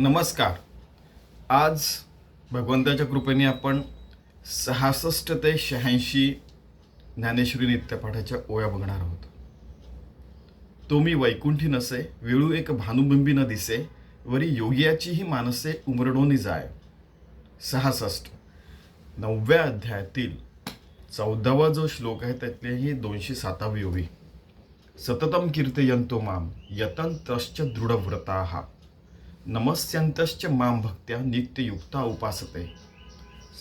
नमस्कार. आज भगवंताच्या कृपेने आपण सहासष्ट ते शहाऐंशी ज्ञानेश्वरी नित्यपाठाच्या ओळ्या बघणार आहोत. तो मी वैकुंठी नसे वेळू एक भानुबिंबी न दिसे वरी योगियाचीही मानसे उमरडोनी जाय. सहासष्ट. नवव्या अध्यायातील चौदावा जो श्लोक आहे त्यातले ही दोनशे सातावी ओवी सततम कीर्तयंतो माम यतंतश्च दृढव्रताः. नमस्यंतश्च माम भक्त्या नित्ययुक्ता उपासते।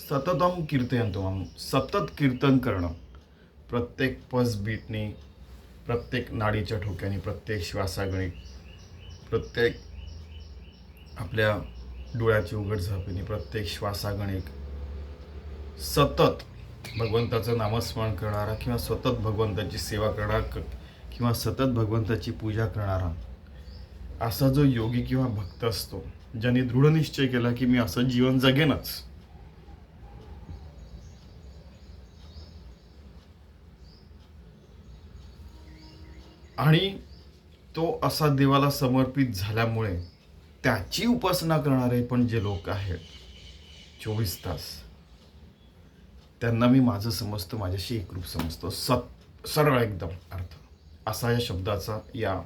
सततम कीर्तयंतो माम सतत कीर्तन करणं। प्रत्येक पस बीटने प्रत्येक नाडीच्या ठोक्याने प्रत्येक श्वासागणिक प्रत्येक आपल्या डोळ्याची उघड झापीने प्रत्येक श्वासागणिक सतत भगवंताचं नामस्मरण करणारा किंवा सतत भगवंताची सेवा करणारा किंवा सतत भगवंताची पूजा करणारा असा जो योगी किंवा भक्त असतो ज्याने दृढ निश्चय केला की मी असं जीवन जगेनच. आणि तो असा देवाला समर्पित झाल्यामुळे त्याची उपासना करणारे पण जे लोक आहेत चोवीस तास त्यांना मी माझं समजतो माझ्याशी एकरूप समजतो. सत सरळ एकदम अर्थ. असा या शब्दाचा या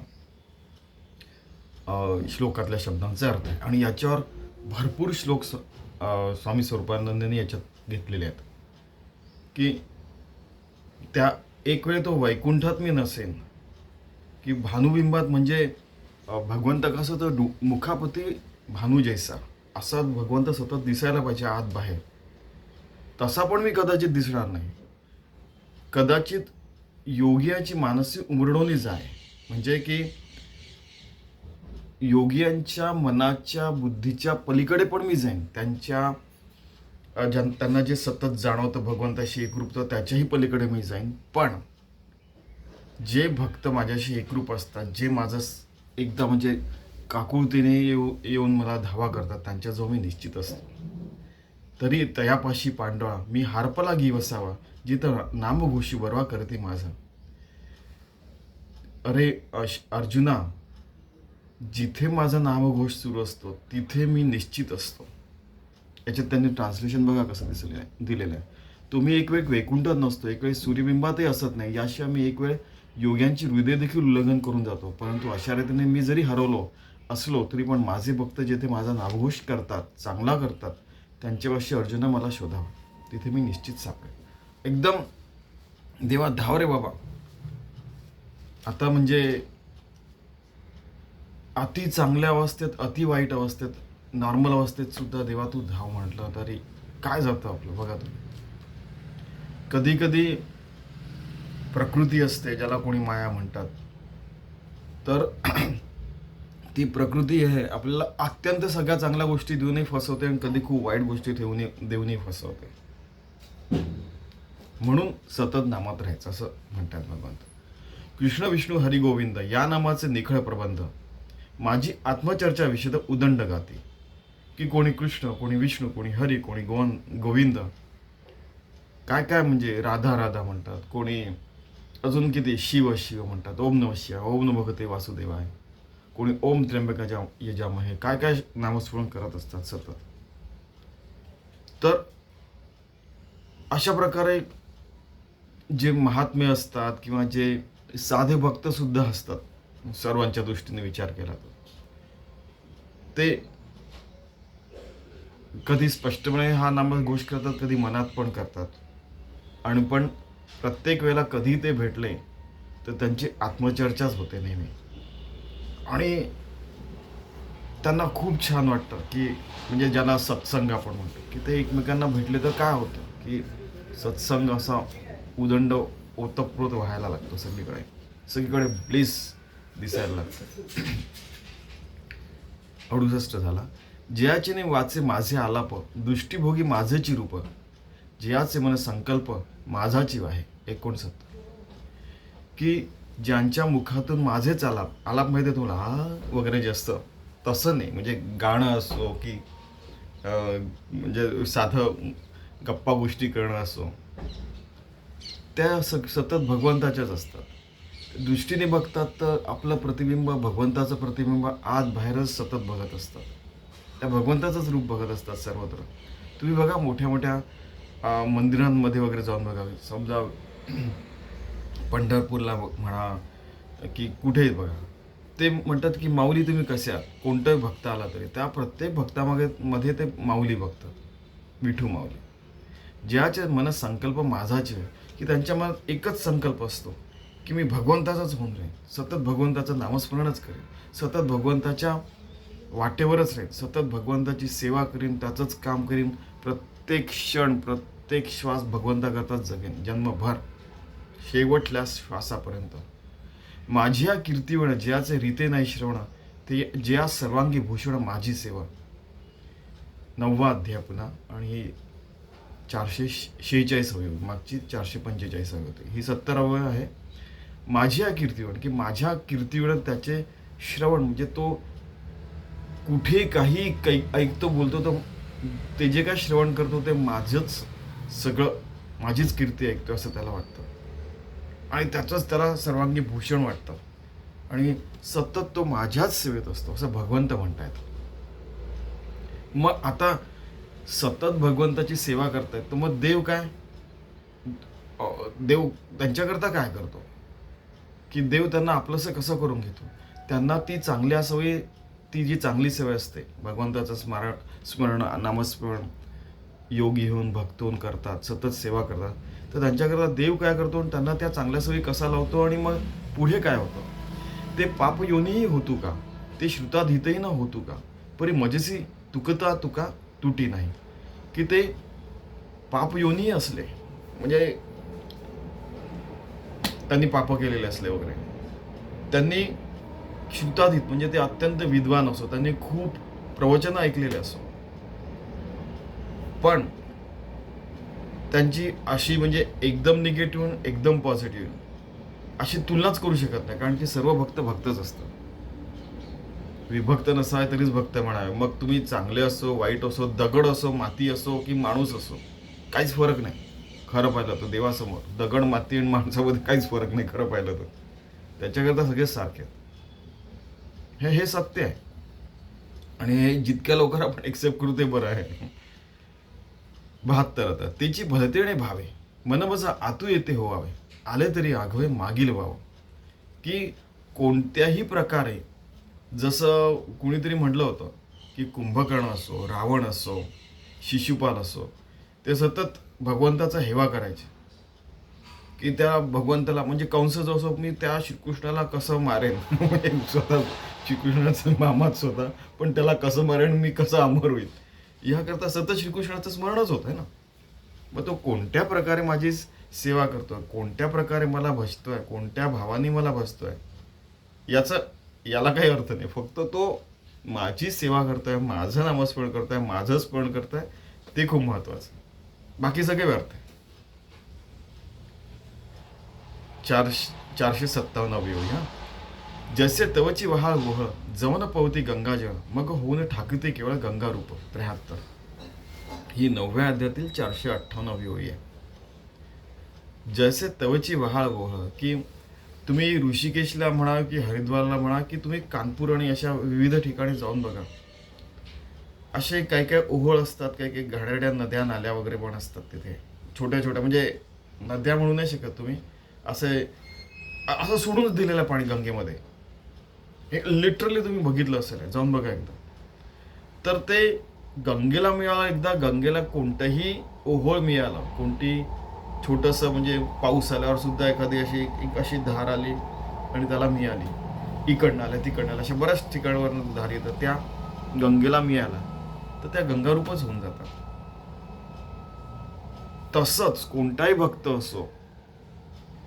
श्लोकातल्या शब्दांचा अर्थ आहे. आणि याच्यावर भरपूर श्लोक स- स्वामी स्वरूपानंदने याच्यात घेतलेले आहेत. की त्या एक वेळ तो वैकुंठात मी नसेन की भानुबिंबात म्हणजे भगवंत कसं तर डु- मुखापती भानू जैसा असा भगवंत सतत दिसायला पाहिजे आत बाहेर. तसा पण मी कदाचित दिसणार नाही. कदाचित योगियाची मानसी उमरडवली जाय. म्हणजे की योगियांच्या मनाच्या बुद्धीच्या पलीकडे पण मी जाईन. त्यांच्या ज्यां- त्यांना जे सतत जाणवतं भगवंताशी एकरूप तर त्याच्याही पलीकडे मी जाईन. पण जे भक्त माझ्याशी एकरूप असतात जे माझं एकदा म्हणजे काकुळतीने येऊ येऊन मला धावा करतात त्यांच्याजवळ मी निश्चित असतो. तरी तयापाशी पांडवा मी हारपला घी वसावा जिथं नामघोषी बरवा करते माझा. अरे अश- अर्जुना जिथे माझा नामघोष सुरू असतो तिथे मी निश्चित असतो. याच्यात त्यांनी ट्रान्सलेशन बघा कसं दिसलेलं आहे दिलेलं आहे. तुम्ही एक वेळ वैकुंठात नसतो एक वेळ सूर्यबिंबातही असत नाही. याशिवाय मी एक वेळ योग्यांची हृदय देखील उल्लंघन करून जातो. परंतु अशा रीतीने मी जरी हरवलो असलो तरी पण माझे भक्त जेथे माझा नामघोष करतात चांगला करतात त्यांच्यापाशी अर्जुना मला शोधावं. तिथे मी निश्चित सापडेल एकदम देवा धाव रे बाबा. आता म्हणजे अति चांगल्या अवस्थेत अति वाईट अवस्थेत नॉर्मल अवस्थेत सुद्धा देवा तू धाव म्हटलं तरी काय जातं आपलं? बघा तुम्ही. कधी कधी प्रकृती असते ज्याला कोणी माया म्हणतात. तर ती प्रकृती आहे आपल्याला अत्यंत सगळ्या चांगल्या गोष्टी देऊनही फसवते आणि कधी खूप वाईट गोष्टी ठेवूनही देऊनही फसवते. म्हणून सतत नामात राहायचं असं म्हणतात भगवंत. कृष्ण विष्णू हरिगोविंद या नामाचे निखळ प्रबंध. माझी आत्मचर्चा विषद उदंड गाते. की कोणी कृष्ण कोणी विष्णू कोणी हरी कोणी गोवन गोविंद. काय काय म्हणजे राधा राधा म्हणतात. कोणी अजून किती शिव शिव म्हणतात. ओम नम शिवाय ओम नम भगते वासुदेवाय. कोणी ओम त्र्यंबकाच्या यजामहे काय काय नामस्मरण करत असतात सतत. तर अशा प्रकारे जे महात्मे असतात किंवा जे साधे भक्त सुद्धा असतात सर्वांच्या दृष्टीने विचार केला तर ते कधी स्पष्टपणे हा नाम घोष करतात कधी मनात पण करतात. आणि पण प्रत्येक वेळेला कधी ते भेटले तर त्यांची आत्मचर्चाच होते नेहमी. आणि त्यांना खूप छान वाटतं की म्हणजे ज्याला सत्संग आपण म्हणतो की ते एकमेकांना भेटले तर काय होतं की सत्संग असा उदंड ओतप्रोत व्हायला लागतो सगळीकडे. सगळीकडे ब्लिस दिसायला लागतं. अडुसष्ट झाला. जयाचे वाचे माझे आलाप दृष्टीभोगी माझेची रूप जयाचे मन संकल्प माझाची आहे एकोणसत्तर. की ज्यांच्या मुखातून माझेच आलाप आलाप माहिती आहे तुला हा वगैरे जे असतं तसं नाही. म्हणजे गाणं असो की म्हणजे साधं गप्पा गोष्टी करणं असो. त्या स सतत भगवंताच्याच असतात. दृष्टीने बघतात तर आपलं प्रतिबिंब भगवंताचं प्रतिबिंब आत बाहेरच सतत बघत असतात. त्या भगवंताचंच रूप बघत असतात सर्वत्र. तुम्ही बघा मोठ्या मोठ्या मंदिरांमध्ये वगैरे जाऊन बघा. समजा पंढरपूरला म्हणा की कुठेही बघा. ते म्हणतात की माऊली तुम्ही कसे आहात? कोणताही भक्त आला तरी. त्या प्रत्येक भक्तामागे मध्ये ते माऊली बघतात. विठू माऊली. ज्याचे मनात संकल्प माझाचे आहे, की त्यांच्या मनात एकच संकल्प असतो. की मी भगवंताचाच होऊन राहीन. सतत भगवंताचं नामस्मरणच करेन. सतत भगवंताच्या वाटेवरच राहीन. सतत भगवंताची सेवा करीन त्याचंच काम करीन. प्रत्येक क्षण प्रत्येक श्वास भगवंताकरताच जगेन. जन्मभर शेवटल्या श्वासापर्यंत. माझी या कीर्तीवण ज्याचे रीते नाही श्रवण ते ज्या सर्वांगी भूषण माझी सेवा. नववा अध्याय पुन्हा. आणि ही चारशे शेहेचाळीस हवी मागची चारशे पंचेचाळीस हवी होती. ही सत्तर अवयव माझी माझ्या कीर्तीवर की माझ्या कीर्तीवर त्याचे श्रवण म्हणजे तो कुठे काही काही ऐकतो बोलतो तर ते जे काय श्रवण करतो ते माझंच सगळं माझीच कीर्ती ऐकतो असं त्याला वाटतं. आणि त्याचंच त्याला सर्वांगी भूषण वाटतं. आणि सतत तो माझ्याच सेवेत असतो असं भगवंत म्हणतायत. मग आता सतत भगवंताची सेवा करतायत तर मग देव काय? देव त्यांच्याकरता काय करतो? की देव त्यांना आपलंसं कसं करून घेतो? त्यांना ती चांगल्या सवयी ती जी चांगली सवय असते भगवंताचं स्मरण स्मरण नामस्मरण योगी होऊन भक्त होऊन करतात सतत सेवा करतात. तर त्यांच्याकरता देव काय करतो आणि त्यांना त्या चांगल्या सवयी कसा लावतो आणि मग पुढे काय होतं? ते पाप योनीही होतो का? ते श्रुताधीतही न होतो का? परी मजेसी तुकता तुका तुटी नाही. की ते पाप योनीही असले म्हणजे त्यांनी पाप केलेले असले वगैरे. त्यांनी क्षुताधीत म्हणजे ते अत्यंत विद्वान असो त्यांनी खूप प्रवचन ऐकलेले असो. पण त्यांची अशी म्हणजे एकदम निगेटिव्ह एकदम पॉझिटिव्ह अशी तुलनाच करू शकत नाही कारण की सर्व भक्त भक्तच असतात. विभक्त नसावे तरीच भक्त म्हणावे. मग तुम्ही चांगले असो वाईट असो दगड असो माती असो की माणूस असो काहीच फरक नाही. खरं पाहिलं तर देवासमोर दगड माती आणि माणसामध्ये काहीच फरक नाही खरं पाहिलं तर. त्याच्याकरता सगळेच सारखे आहेत. हे हे सत्य आहे. आणि हे जितक्या लवकर आपण एक्सेप्ट करू ते बरं आहे. बहात्तर आता. त्याची भलतेणे भावे. मनबसा आतू येते होवावे. आले तरी आघवे मागील व्हावं. की कोणत्याही प्रकारे जसं कुणीतरी म्हटलं होतं की कुंभकर्ण असो रावण असो शिशुपाल असो ते सतत भगवंताचा हेवा करायचे. की त्या भगवंताला म्हणजे कंस जो मी त्या श्रीकृष्णाला कसं मारेन? म्हणजे स्वतः श्रीकृष्णाचं मामाच स्वतः पण त्याला कसं मारेन मी कसं अमर होईल ह्याकरता सतत श्रीकृष्णाचं स्मरणच होत आहे ना. मग तो कोणत्या प्रकारे माझी सेवा करतोय? कोणत्या प्रकारे मला भजतोय? कोणत्या भावाने मला भजतोय? याचा याला काही अर्थ नाही. फक्त तो माझी सेवा करतोय माझं नामस्मरण करतोय माझं स्मरण करतोय ते खूप महत्वाचं. बाकी सगळे व्यर्थ. आहे चारशे सत्तावन्न येऊया जसे तवची वहाळ गुह जवन पवती गंगाजळ मग होऊन ठाकते केवळ गंगा रूप त्र्याहत्तर ही नवव्या अध्यातील चारशे अठ्ठावन्न अवयवी आहे. जसे तवची वहाळ गोहळ की तुम्ही ऋषिकेशला म्हणा की हरिद्वारला म्हणा की तुम्ही कानपूर आणि अशा विविध ठिकाणी जाऊन बघा. असे काही काही ओहळ असतात काही काही घाणेरड्या नद्या नाल्या वगैरे पण असतात तिथे. छोट्या छोट्या म्हणजे नद्या म्हणू नाही शकत तुम्ही. असे असं सोडूनच दिलेलं पाणी गंगेमध्ये. हे लिटरली तुम्ही बघितलं असेल जाऊन बघा एकदा. तर ते गंगेला मिळालं एकदा गंगेला कोणतंही ओहोळ मिळालं. कोणती छोटंसं म्हणजे पाऊस आल्यावर सुद्धा एखादी अशी एक अशी धार आली आणि त्याला मिळाली. इकडनं आल्या तिकडनं आल्या. अशा बऱ्याच ठिकाणावर धार येतात. त्या गंगेला मिळाला तर त्या गंगारूपच होऊन जातात. तसंच कोणताही भक्त असो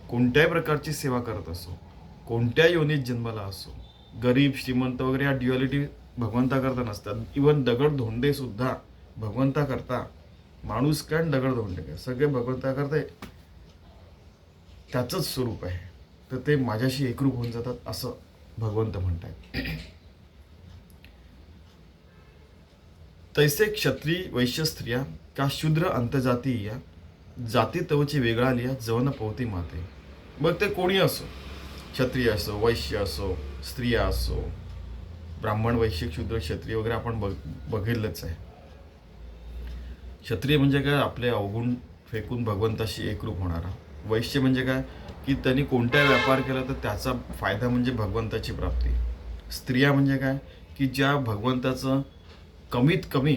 कोणत्याही प्रकारची सेवा करत असो कोणत्या योनीत जन्माला असो गरीब श्रीमंत वगैरे या ड्युअलिटी भगवंता करता नसतात. इवन दगड धोंडे सुद्धा भगवंताकरता माणूस काय दगड धोंडे काय? सगळे भगवंताकरता त्याचंच स्वरूप आहे. तर ते माझ्याशी एकरूप होऊन जातात असं भगवंत म्हणतात तैसे क्षत्री वैश्य स्त्रिया का शूद्र अंतजाती या जाती तवची वेगळा लिया जवन पोवती माते. मग ते कोणी असो? क्षत्रिय असो वैश्य असो स्त्रिया असो ब्राह्मण वैश्य शूद्र क्षत्रिय वगैरे आपण बघ बघितलंच आहे. क्षत्रिय म्हणजे काय? आपले अवगुण फेकून भगवंताशी एकरूप होणारा. वैश्य म्हणजे काय? की त्यांनी कोणता व्यापार केला तर त्याचा फायदा म्हणजे भगवंताची प्राप्ती. स्त्रिया म्हणजे काय? की ज्या भगवंताचं कमीत कमी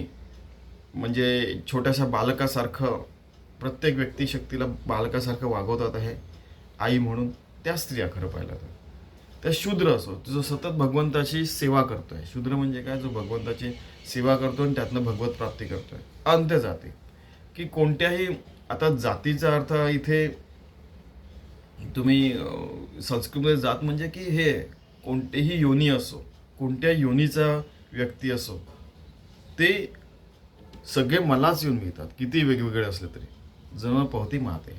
म्हणजे छोट्याशा बालकासारखं प्रत्येक व्यक्ती शक्तीला बालकासारखं वागवतात आहे आई म्हणून त्या स्त्रिया खरं पाहिलं तर. त्या शूद्र असो जो सतत भगवंताची सेवा करतो आहे शूद्र म्हणजे काय? जो भगवंताची सेवा करतो आणि त्यातनं भगवत प्राप्ती करतो आहे अंत्य जाती. की कोणत्याही आता जातीचा अर्थ इथे तुम्ही संस्कृतमध्ये जात म्हणजे की हे कोणतेही योनी असो कोणत्या योनीचा व्यक्ती असो ते सगळे मलाच येऊन मिळतात. किती वेगवेगळे असले तरी. जण पावती माते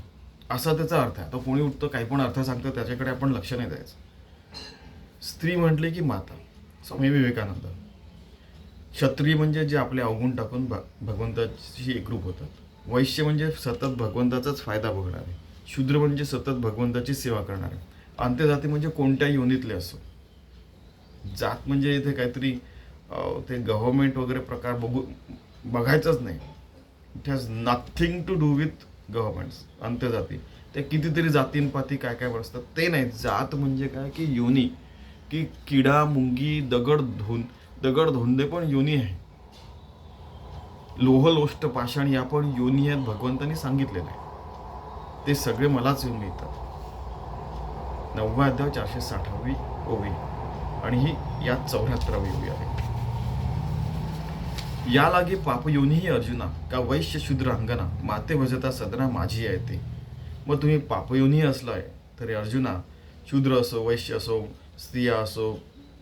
असा त्याचा अर्थ आहे. आता कोणी उठतं काही पण अर्थ सांगतं त्याच्याकडे आपण लक्ष नाही द्यायचं. स्त्री म्हटली की माता. स्वामी विवेकानंद. क्षत्रिय म्हणजे जे आपले अवगुण टाकून भ भगवंताशी एकरूप होतात वैश्य म्हणजे सतत भगवंताचाच फायदा बघणारे. शूद्र म्हणजे सतत भगवंताची सेवा करणारे. अंत्यजाती म्हणजे कोणत्या योनीतले असो. जात म्हणजे इथे काहीतरी ते गव्हर्मेंट वगैरे प्रकार बघू बघायचंच नाही. It has nothing to do with governments अंत्यजाती ते कितीतरी जातींपाती काय काय असतात ते नाही जात म्हणजे काय? की योनी. की किडा मुंगी दगड धुन दगड धोंदे पण योनी आहे. लोह लोष्ट पाषाण या पण योनी आहेत भगवंतांनी सांगितलेलं आहे. ते सगळे मलाच येऊन मिळतात. नववा अध्याय चारशे साठावी ओवी. आणि ही यात चौऱ्याहत्तरावी ओवी आहे. या लागे पाप अर्जुना का वैश्य शूद्र अंगना माते भजता सदना माझी आहे ते. मग तुम्ही पापयोनी असलाय तरी अर्जुना शूद्र असो वैश्य असो स्त्रिया असो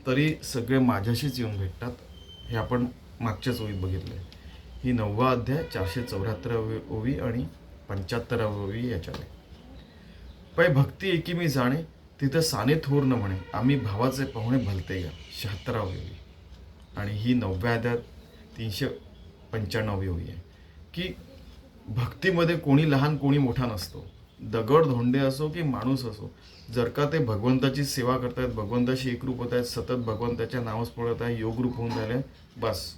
तरी सगळे माझ्याशीच येऊन भेटतात हे आपण मागच्याच ओळीत बघितलं आहे ही नववा अध्याय चारशे चौऱ्याहत्तरावी ओवी आणि पंच्याहत्तरावी ओवी याच्यात पै भक्ती एकी मी जाणे तिथं साने थोर न म्हणे आम्ही भावाचे पाहुणे भलते या शहात्तरावी ओवी. आणि ही नवव्या अध्यात तीनशे पंच्याण्णवी होई आहे की भक्तीमध्ये कोणी लहान कोणी मोठा नसतो. दगड धोंडे असो की माणूस असो जर का ते भगवंताची सेवा करतायत भगवंताशी एकरूप होत आहेत सतत भगवंताच्या नावच पळत आहे योगरूप होऊन राहिले बस.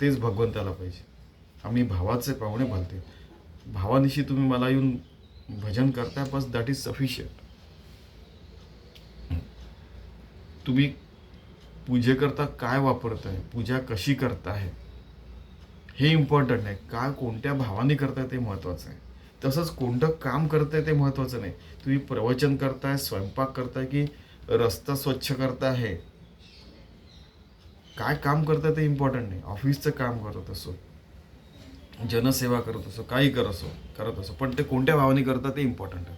तेच भगवंताला पाहिजे. आम्ही भावाचे पाहुणे भलते भावानिशी तुम्ही मला येऊन भजन करताय बस दॅट इज सफिशियंट तुम्ही पूजेकरता काय वापरताय? पूजा कशी करताय? हे इम्पॉर्टंट आहे. काय कोणत्या भावाने करताय ते महत्त्वाचं आहे. तसंच कोणतं काम करताय ते महत्त्वाचं नाही. तुम्ही प्रवचन करताय स्वयंपाक करताय की रस्ता स्वच्छ करताय काय काम करताय ते इम्पॉर्टंट नाही. ऑफिसचं काम करत असो जनसेवा करत असो काही करत असो करत असो. पण ते कोणत्या भावाने करता ते इम्पॉर्टंट आहे.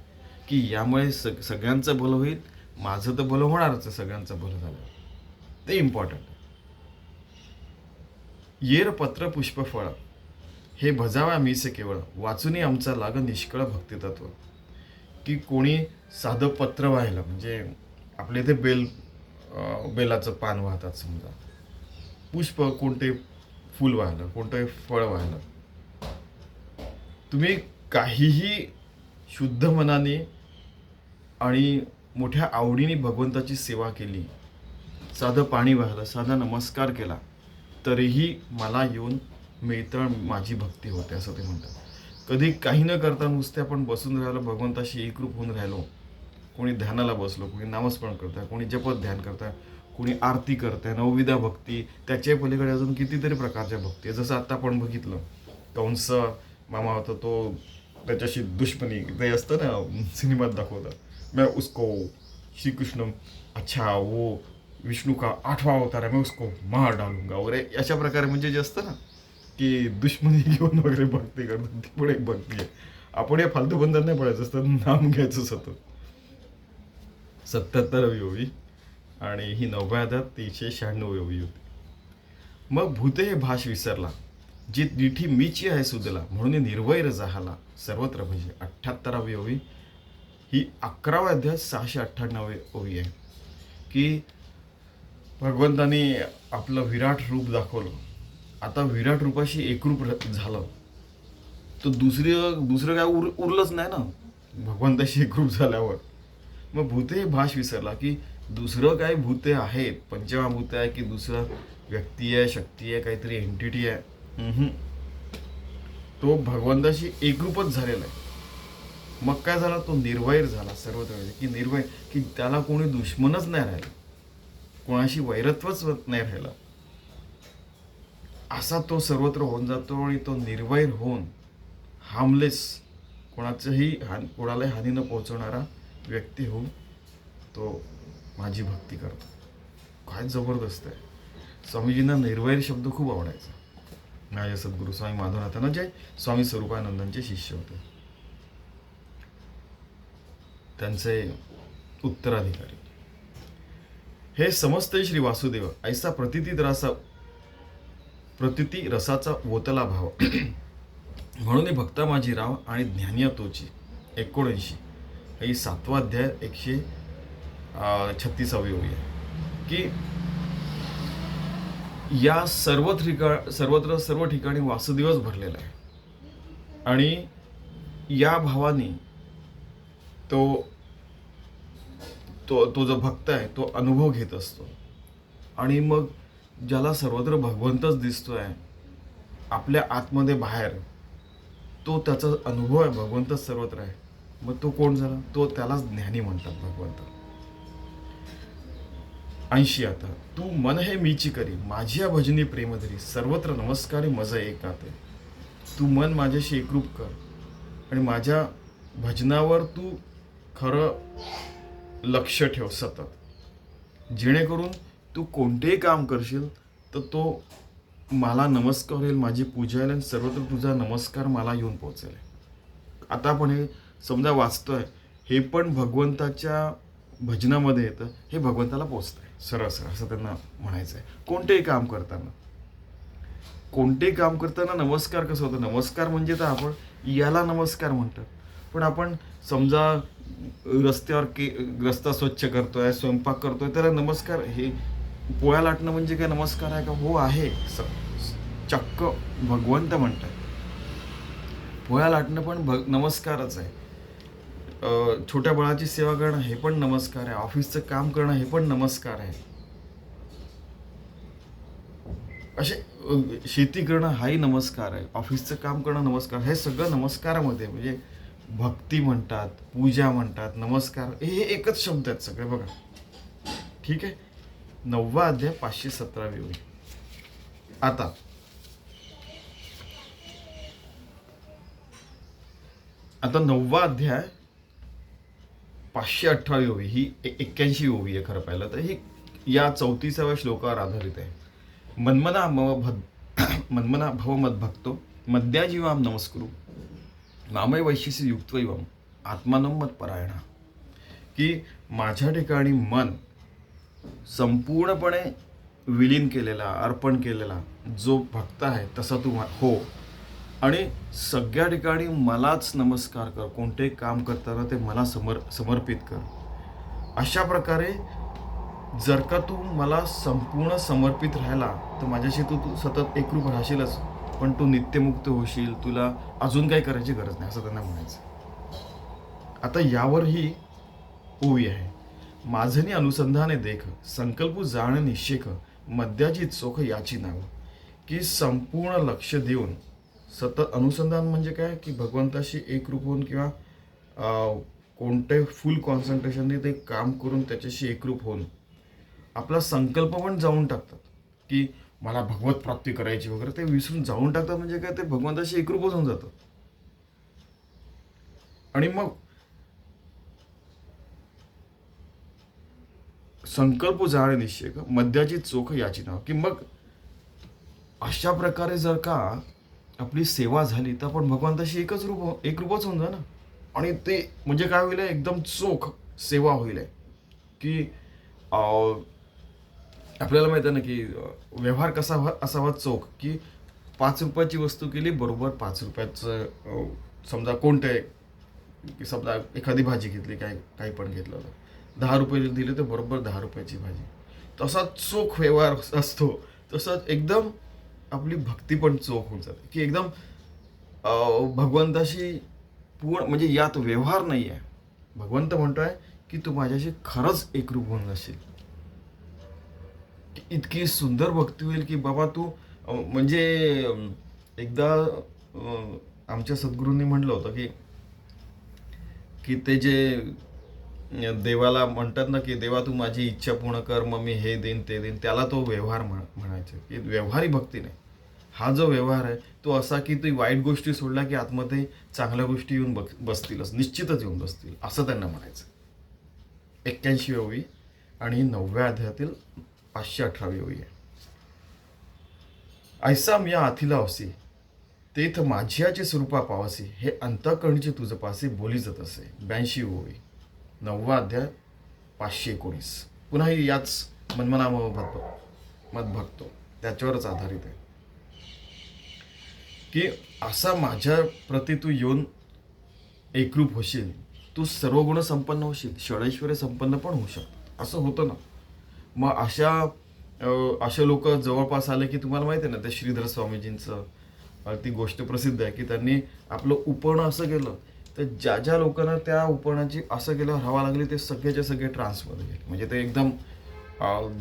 की यामुळे सग सगळ्यांचं भलं होईल माझं तर भलं होणारच सगळ्यांचं भलं झालं. ते इम्पॉर्टंट येर पत्र हे भजावा मीच केवळ. वाचूनही आमचा लाग निष्कळ भक्तितत्व. की कोणी साधं पत्र व्हायला म्हणजे आपले इथे बेल बेलाचं पान वाहतात समजा. पुष्प कोणते फूल व्हायला कोणतं फळ व्हायला तुम्ही काहीही शुद्ध मनाने आणि मोठ्या आवडीने भगवंताची सेवा केली साधं पाणी वाहिलं साधा नमस्कार केला तरीही मला येऊन मिळतं माझी भक्ती होते असं ते म्हणतात. कधी काही न करता नुसते आपण बसून राहिलो भगवंताशी एकरूप होऊन राहिलो. कोणी ध्यानाला बसलो कोणी नामस्मरण करताय कोणी जपत ध्यान करताय कोणी आरती करताय नवविधा भक्ती त्याच्या पलीकडे अजून कितीतरी प्रकारच्या भक्ती आहे जसं आता आपण बघितलं कंस मामा होता तो त्याच्याशी दुश्मनी ते असतं ना सिनेमात दाखवतात. मॅ उसको श्रीकृष्ण अच्छा वो विष्णू का आठवा अवतार आहे मैं उसको मार डालूंगा वगैरे. अशा प्रकारे म्हणजे जे असतं ना की दुश्मनी घेऊन वगैरे भक्ती करतात ती पण एक भक्ती आहे आपण या फालतू बंधन नाही पडायचं असतं नाम घ्यायचं सतत. सत्याहत्तरावी ओवी आणि ही नवव्या अध्यात तीनशे शहाण्णव ओवी होती. मग भूते हे भाष विसरला. जी दिठी मीची आहे सुदला म्हणून निर्वैर जाहाला. सर्वत्र म्हणजे अठ्ठ्याहत्तरावी ओवी ही अकराव्या अध्याय सहाशे अठ्ठ्याण्णव ओवी आहे की भगवंतानी आपलं विराट रूप दाखवलं. आता विराट रूपाशी एकरूप र- झालं. तर दुसरी दुसरं काय उर उरलंच नाही ना? भगवंताशी एकरूप झाल्यावर. मग भूते भाष विसरला की दुसरं काय भूते आहेत? पंचमहाभूते आहे की दुसरं व्यक्ती आहे शक्ती आहे काहीतरी एंटिटी आहे? तो भगवंताशी एकरूपच झालेला आहे. मग काय झाला? तो निर्वैर झाला सर्वत्र. की निर्वैर की त्याला कोणी दुश्मनच नाही राहिला. कोणाशी वैरत्वच नाही राहिला. असा तो सर्वत्र होऊन जातो आणि तो निर्वैर होऊन हार्मलेस कोणाचंही हान कोणालाही हानी न पोहोचवणारा व्यक्ती होऊन तो माझी भक्ती करतो. काय जबरदस्त आहे. स्वामीजींना निर्वैर शब्द खूप आवडायचा. माझे सद्गुरू स्वामी माधवनाथांना जे स्वामी स्वरूपानंदांचे शिष्य होते. त्यांचे उत्तराधिकारी. हे समजते श्री वासुदेव ऐसा प्रतिती रसा प्रतिती रसाचा ओतला भाव. म्हणून भक्ता माझी राव आणि ज्ञानिया तोची एकोणऐंशी. ही सातवा अध्याय एकशे छत्तीसावी होईल आहे. की या सर्व ठिकाण सर्वत्र सर्व ठिकाणी वासुदेवच भरलेला आहे. आणि या भावाने तो तो तो जो भक्त आहे तो अनुभव घेत असतो. आणि मग ज्याला सर्वत्र भगवंतच दिसतोय आपल्या आतमध्ये बाहेर तो त्याचा अनुभव आहे भगवंतच सर्वत्र आहे. मग तो कोण झाला? तो त्यालाच ज्ञानी म्हणतात भगवंत. ऐंशी आता तू मन हे मीची करी माझी या भजनी प्रेमधरी सर्वत्र नमस्कार मज एकाते तू मन माझ्याशी एकरूप कर आणि माझ्या भजनावर तू खरं लक्ष ठेव सतत. जेणेकरून तू कोणतेही काम करशील तर तो मला नमस्कार होईल माझी पूजा येईल आणि सर्वत्र तुझा नमस्कार मला येऊन पोहोचेल. आता आपण हे समजा वाचतोय हे पण भगवंताच्या भजनामध्ये येतं हे भगवंताला पोचतंय सरळ सरळ असं त्यांना म्हणायचं आहे कोणतेही काम करताना. कोणतेही काम करताना नमस्कार कसं होतं? नमस्कार म्हणजे तर आपण याला नमस्कार म्हणतात. पण आपण समजा रस्त्यावर के रस्ता स्वच्छ करतोय स्वयंपाक करतोय त्याला नमस्कार हे पोळ्या लाटणं म्हणजे काय? नमस्कार आहे का? हो आहे. स- चक्क भगवंत म्हणतात. पोळ्या लाटणं पण भग नमस्कारच आहे. छोट्या बाळाची सेवा करणं हे पण नमस्कार आहे. ऑफिसचं काम करणं हे पण नमस्कार आहे. असे शेती करणं हाही नमस्कार आहे. ऑफिसचं काम करणं नमस्कार हे सगळं नमस्कारामध्ये म्हणजे भक्ती म्हणतात पूजा म्हणतात नमस्कार हे एकच शब्द आहेत सगळे बघा. ठीक आहे? नववा अध्याय पाचशे सतरावी होईल. आता. आता नववा अध्याय पाचशे अठरावी ओवी ही एक्क्याऐंशी ओवी आहे खरं पाहिलं तर. ही या चौतीसाव्या श्लोकावर आधारित आहे. मन्मना मव भद मन्मना भव मद्भक्तो मद्याजीवाम नमस्कुरु. नामय वैशिष्य युक्त इवम आत्मानम मत परायणा। की माझ्या ठिकाणी मन संपूर्णपणे विलीन केलेला अर्पण केलेला जो भक्त आहे तसा तू हो. आणि सगळ्या ठिकाणी मलाच नमस्कार कर कोणतेही काम करताना ते मला समर समर्पित कर. अशा प्रकारे जर का तू मला संपूर्ण समर्पित राहिला तर माझ्याशी तू तू सतत एकरूप राहशीलच. पण तू नित्यमुक्त होशील तुला अजून काही करायची गरज नाही असं त्यांना म्हणायचं. आता यावरही ओवी आहे. माझनी अनुसंधाने देख संकल्प जाण निश्चेक मद्याची चोख याची नाव. की संपूर्ण लक्ष देऊन सतत अनुसंधान म्हणजे काय? की भगवंताशी एकरूप होऊन किंवा कोणते फुल कॉन्सन्ट्रेशनने ते काम करून त्याच्याशी एकरूप होऊन. आपला संकल्प पण जाऊन टाकतात. की मला भगवत प्राप्ती करायची वगैरे ते विसरून जाऊन टाकतात म्हणजे काय ते भगवंताशी एकरूपच होऊन जातं. आणि मग संकल्प जाणे निश्चय मद्याची चोख याची नाव. की मग अशा प्रकारे जर का आपली सेवा झाली तर आपण भगवंताशी एकच रूप हो- एक रूपच होऊन जा ना आणि ते म्हणजे काय होईल एकदम चोख सेवा होईल. की अं, आपल्याला माहिती आहे ना की व्यवहार कसा हवा- असावा चोख की पाच रुपयाची वस्तू केली बरोबर पाच रुपयाचं समजा कोणते की समजा एखादी भाजी घेतली काय काही पण घेतलं दहा रुपये दिले तर बरोबर दहा रुपयाची भाजी. तसा चोख व्यवहार असतो तसंच एकदम आपली भक्ती पण चोख होऊन जाते की एकदम भगवंताशी पूर्ण म्हणजे यात व्यवहार नाही आहे भगवंत म्हणतो आहे की तू माझ्याशी खरंच एकरूप होऊन जाशील. इतकी सुंदर भक्ती होईल की बाबा तू म्हणजे एकदा आमच्या सद्गुरूंनी म्हटलं होतं की की ते जे देवाला म्हणतात ना की देवा तू माझी इच्छा पूर्ण कर मग मी हे देईन ते देईन. त्याला तो व्यवहार म्हण म्हणायचे. की व्यवहारी भक्ती नाही. हा जो व्यवहार आहे तो असा की तू वाईट गोष्टी सोडल्या की आतमध्ये चांगल्या गोष्टी येऊन बघ बसतीलच. निश्चितच येऊन बसतील असं त्यांना म्हणायचं. एक्क्याऐंशी ओवी आणि नवव्या अध्यायातील पाचशे अठरावी ओवी आहे. ऐसा मी आथिला अवसी तेथ माझ्याचे स्वरूपा पावसी हे अंतकरणचे तुझं पासे बोली जात असे. ब्याऐंशी होई. नववा अध्याय पाचशे एकोणीस. पुन्हाही याच मनमना मत मत भक्तो. त्याच्यावरच आधारित आहे. की असा माझ्या प्रती तू येऊन एकरूप होशील तू सर्व गुण संपन्न होशील षडैश्वर्य संपन्न पण होऊ शकतो. असं होतं ना. मग अशा अशा असे लोक जवळपास आले की तुम्हाला माहिती आहे ना त्या श्रीधर स्वामीजींचं ती गोष्ट प्रसिद्ध आहे की त्यांनी आपलं उपणं असं केलं. तर ज्या ज्या लोकांना त्या उपणाची असं केल्यावर हवा लागली ते सगळेच्या सगळे ट्रान्समध्ये गेले. म्हणजे ते एकदम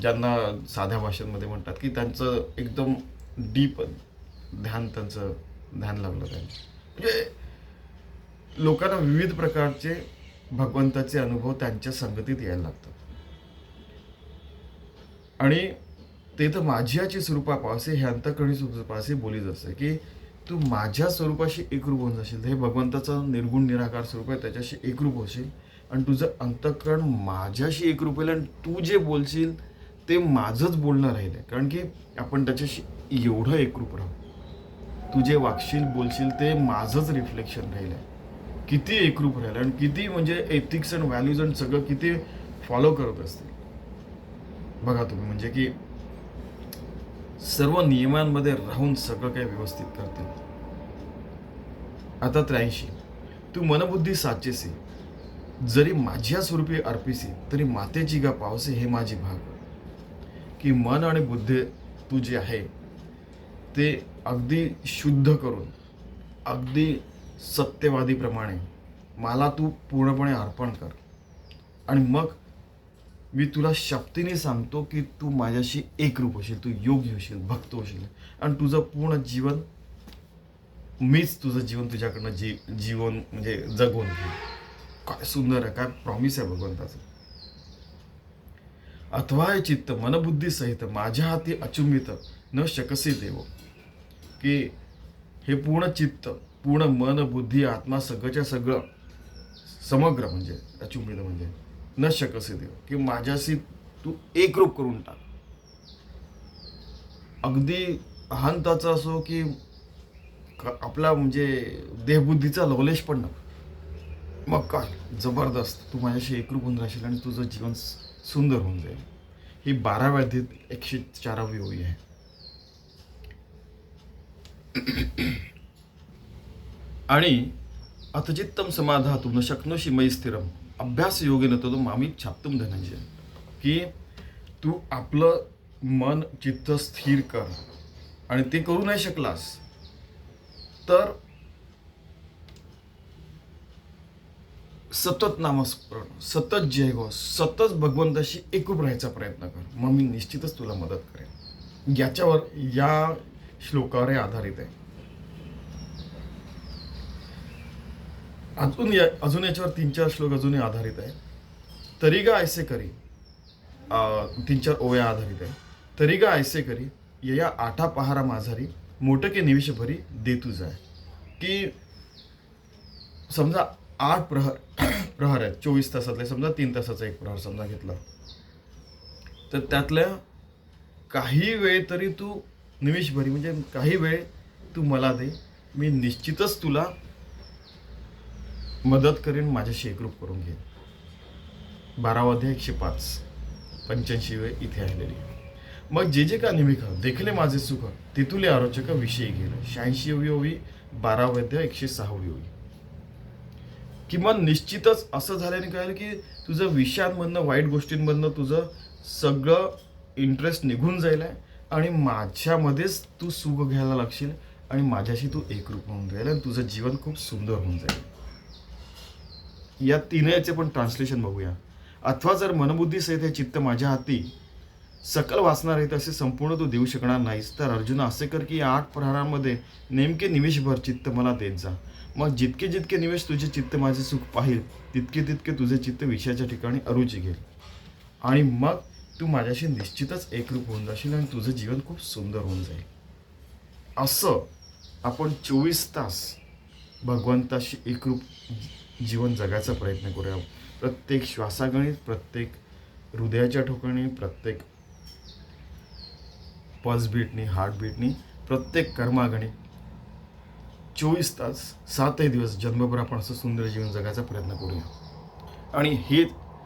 ज्यांना साध्या भाषेमध्ये म्हणतात की त्यांचं एकदम डीप ध्यान त्यांचं ध्यान लागलं त्यांनी. म्हणजे लोकांना विविध प्रकारचे भगवंताचे अनुभव त्यांच्या संगतीत यायला लागतात. आणि ते तर माझ्याची स्वरूपा पावसे हे पावसे बोलीच असते की तू माझ्या स्वरूपाशी एकरूप होऊन जाशील. हे भगवंताचं निर्गुण निराकार स्वरूप आहे त्याच्याशी एकरूप होशील. आणि तुझं अंतकरण माझ्याशी एकरूप होईल आणि तू जे बोलशील ते माझंच बोलणं राहिलं. कारण की आपण त्याच्याशी एवढं एकरूप राहू. तू जे वागशील बोलशील ते माझंच रिफ्लेक्शन राहिलं. किती एकरूप राहिलं आणि किती म्हणजे एथिक्स अँड व्हॅल्यूज आणि सगळं किती फॉलो करत असते बघा तुम्ही म्हणजे की सर्व नियमांमध्ये राहून सगळं काही व्यवस्थित करते. आता त्र्याऐंशी. तू मनबुद्धी साचेसी. जरी माझ्या स्वरूपी अर्पिसी तरी मातेची गा पावसे हे माझी भाग. की मन आणि बुद्धी तू जे आहे ते अगदी शुद्ध करून अगदी सत्यवादीप्रमाणे मला तू पूर्णपणे अर्पण कर. आणि मग मी तुला शक्तीने सांगतो की तू माझ्याशी एकरूप होशील तू योगी होशील भक्त होशील. आणि तुझं पूर्ण जीवन मीच तुझं जीवन तुझ्याकडनं जी जीवन म्हणजे जगवून घेईल काय सुंदर आहे काय प्रॉमिस आहे भगवंताचं. अथवा हे चित्त मनबुद्धी सहित माझ्या हाती अचुंबित न शकसे देव. की हे पूर्ण चित्त पूर्ण मन बुद्धी आत्मा सगळंच्या सगळं समग्र म्हणजे अचुंबित म्हणजे न शकसे देव की माझ्याशी तू एकरूप करून टाक. अगदी अहंताचा असो की आपला म्हणजे देहबुद्धीचा लवलेश पण नको. मग काय? जबरदस्त. तू माझ्याशी एकरूप होऊन राहशील आणि तुझं जीवन सुंदर होऊन जाईल. ही बाराव्या अध्यायात एकशे चारावी ओळी आहे. आणि अथचित्तम समाधातुम न शक्नोशी मयी स्थिरम. अभ्यास योगेन तो मामी छापतुम धनंजय की तू आपलं मन चित्त स्थिर कर. आणि ते करू नाही शकलास तर सतत नामस्मरण सतत जयघोष सतत भगवंताशी एकूप राहायचा प्रयत्न कर. मग मी निश्चितच तुला मदत करेन. याच्यावर या श्लोकावर आधारित आहे. अजून या अजून याच्यावर तीन चार श्लोक अजूनही आधारित आहे तरी गा ऐसे करी. तीन चार ओव्या आधारित आहे तरी गा ऐसे करी या आठा पहारा माझारी मोटके निविष भरी देतू जाय. की समजा आठ प्रहर प्रहर आहेत चोवीस तासातले समजा तीन तासाचा एक प्रहर समजा घेतला. तर त्यातल्या काही वेळ तरी तू निमिषभरी म्हणजे काही वेळ तू मला दे मी निश्चितच तुला मदत करीन माझ्याशी एकरूप करून घे बारावा अध्याय एकशे पाच. पंच्याऐंशी वेळ इथे आलेली. मग जे जे का निमिख देखले माझे सुख तिथुले आरोचक विषयी गेलं शहाऐंशी ओवी बारावा एकशे सहावी ओवी किमान निश्चितच असं झाल्याने कळेल की तुझं विषयांमधनं वाईट गोष्टींमधनं तुझं सगळं इंटरेस्ट निघून जाईल आहे आणि माझ्यामध्येच तू सुख घ्यायला लागशील आणि माझ्याशी तू एकरूप होऊन जाईल आणि तुझं जीवन खूप सुंदर होऊन जाईल. या तिनयाचे पण ट्रान्सलेशन बघूया. अथवा जर मनबुद्धी सहित हे चित्त माझ्या हाती सकल वाचणार आहे तसे संपूर्ण तू देऊ शकणार नाहीस तर अर्जुन असे कर की या आठ प्रहारांमध्ये नेमके निवेशभर चित्त मला देत जा. मग जितके जितके निमेष तुझे चित्त माझे सुख पाहिल तितके तितके तुझे चित्त विषयाच्या ठिकाणी अरुची घेईल. आणि मग तू माझ्याशी निश्चितच एकरूप होऊन जाशील आणि तुझं जीवन खूप सुंदर होऊन जाईल. असं आपण चोवीस तास भगवंताशी एकरूप जीवन जगायचा प्रयत्न करूया. प्रत्येक श्वासागणित प्रत्येक हृदयाच्या ठोकणी प्रत्येक पल्स बीटनी प्रत्येक कर्मागणित चोवीस तास सातही दिवस जन्मभर आपण असं सुंदर जीवन जगायचा प्रयत्न करूया. आणि हे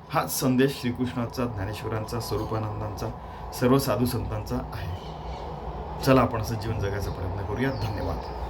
हाच संदेश श्रीकृष्णाचा ज्ञानेश्वरांचा स्वरूपानंदांचा सर्व साधू संतांचा आहे. चला आपण असं जीवन जगायचा प्रयत्न करूया. धन्यवाद.